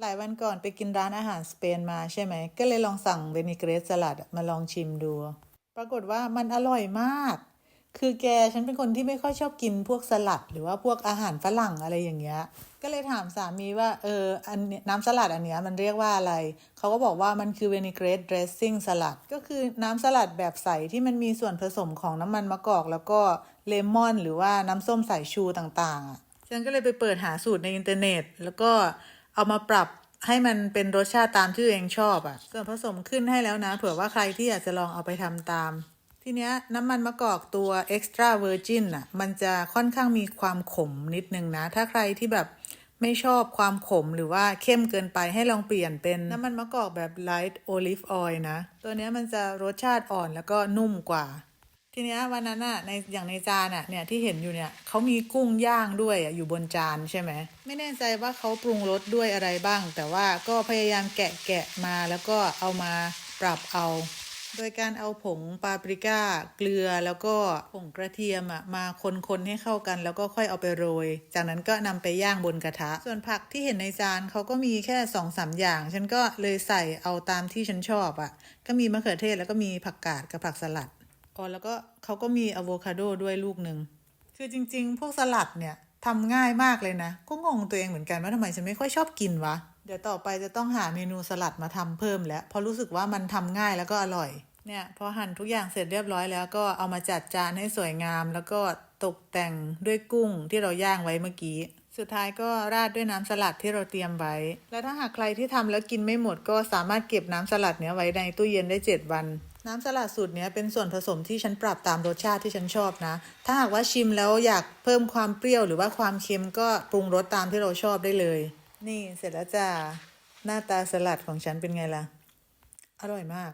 หลายวันก่อนไปกินร้านอาหารสเปนมาใช่ไหม ก็เลยลองสั่งเวนิเกรสสลัดมาลองชิมดู ปรากฏว่ามันอร่อยมาก คือแกฉันเป็นคนที่ไม่ค่อยชอบกินพวกสลัด หรือว่าพวกอาหารฝรั่งอะไรอย่างเงี้ย ก็เลยถามสามีว่าเอออันน้ำสลัดอันเนี้ยมันเรียกว่าอะไร เขาก็บอกว่ามันคือเวนิเกรสเดรสซิ่งสลัด ก็คือน้ำสลัดแบบใสที่มันมีส่วนผสมของน้ำมันมะกอก แล้วก็เลมอน หรือว่าน้ำส้มสายชูต่างๆฉันก็เลยไปเปิดหาสูตรในอินเทอร์เน็ต แล้วก็ เอามาปรับให้มันเป็นรสชาติตามที่ตัวเองชอบอะ่ะ ส่วนผสมขึ้นให้แล้วนะ เผื่อว่าใครที่อยากจะลองเอาไปทำตาม ทีเนี้ยน้ำมันมะกอกตัว extra virgin อะ มันจะค่อนข้างมีความขมนิดนึงนะ ถ้าใครที่แบบไม่ชอบความขมหรือว่าเข้มเกินไปให้ลองเปลี่ยนเป็นน้ำมันมะกอกแบบ light olive oil นะ ตัวเนี้ยมันจะรสชาติอ่อนแล้วก็นุ่มกว่า ทีเนี้ยวันนั้นอะในอย่างในจานอะเนี่ยที่เห็นอยู่เนี่ยเขามีกุ้งย่างด้วยอะอยู่บนจานใช่ไหมไม่แน่ใจว่าเขาปรุงรสด้วยอะไรบ้าง แต่ว่าก็พยายามแกะแกะมาแล้วก็เอามาปรับเอา โดยการเอาผงปาปริก้า เกลือแล้วก็ผงกระเทียมอะมาคนๆให้เข้ากัน แล้วก็ค่อยเอาไปโรย จากนั้นก็นำไปย่างบนกระทะ ส่วนผักที่เห็นในจานเขาก็มีแค่สองสามอย่าง ฉันก็เลยใส่เอาตามที่ฉันชอบอะก็มีมะเขือเทศแล้วก็มีผักกาดกับผักสลัด อ๋อแล้วก็เขาก็มีอะโวคาโดด้วยลูกหนึ่งคือจริง ๆ พวกสลัดเนี่ยทำง่ายมากเลยนะ ก็งงตัวเองเหมือนกันว่าทำไมฉันไม่ค่อยชอบกินวะ เดี๋ยวต่อไปจะต้องหาเมนูสลัดมาทำเพิ่มแล้ว เพราะรู้สึกว่ามันทำง่ายแล้วก็อร่อย เนี่ยพอหั่นทุกอย่างเสร็จเรียบร้อยแล้วก็เอามาจัดจานให้สวยงาม แล้วก็ตกแต่งด้วยกุ้งที่เราย่างไว้เมื่อกี้ สุดท้ายก็ราดด้วยน้ำสลัดที่เราเตรียมไว้ แล้วถ้าหากใครที่ทำแล้วกินไม่หมดก็สามารถเก็บน้ำสลัดเนี้ยไว้ในตู้เย็นได้ 7 วัน น้ำสลัดสูตรนี้เป็นส่วนผสมที่ฉันปรับตามรสชาติที่ฉันชอบนะ ถ้าหากว่าชิมแล้วอยากเพิ่มความเปรี้ยวหรือว่าความเค็มก็ปรุงรสตามที่เราชอบได้เลย นี่เสร็จแล้วจ้าหน้าตาสลัดของฉันเป็นไงล่ะ อร่อยมาก